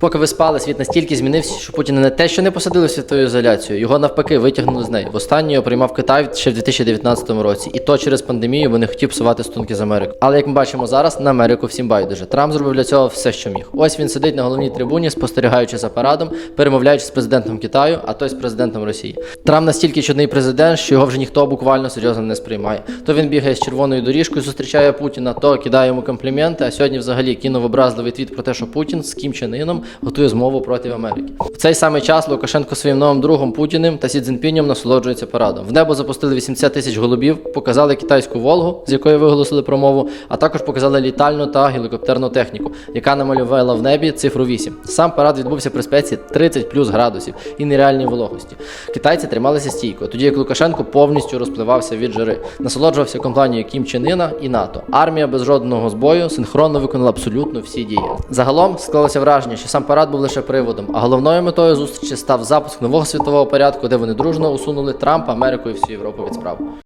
Поки ви спали, світ настільки змінився, що Путіна не те, що не посадили в світову ізоляцію, його навпаки витягнули з неї. Востаннє його приймав Китай ще в 2019 році, і то через пандемію, бо не хотів псувати стосунки з Америкою. Але як ми бачимо зараз, на Америку всім байдуже. Трамп зробив для цього все, що міг. Ось він сидить на головній трибуні, спостерігаючи за парадом, перемовляючись з президентом Китаю, а той з президентом Росії. Трамп настільки чудний президент, що його вже ніхто буквально серйозно не сприймає. То він бігає з червоною доріжкою, зустрічає Путіна, то кидає йому компліменти. А сьогодні взагалі кинув образливий твіт про те, що Путін з Кім Чен Іном готує змову проти Америки. В цей самий час Лукашенко своїм новим другом Путіним та Сі Цзіньпінем насолоджується парадом. В небо запустили 80 тисяч голубів, показали китайську Волгу, з якої виголосили промову, а також показали літальну та гелікоптерну техніку, яка намалювала в небі цифру 8. Сам парад відбувся при спеці 30 плюс градусів і нереальній вологості. Китайці трималися стійко, тоді як Лукашенко повністю розпливався від жари, насолоджувався компанією Кім Чен Іна і НАТО. Армія без жодного збою синхронно виконала абсолютно всі дії. Загалом склалося враження, що сам парад був лише приводом, а головною метою зустрічі став запуск нового світового порядку, де вони дружно усунули Трампа, Америку і всю Європу від справ.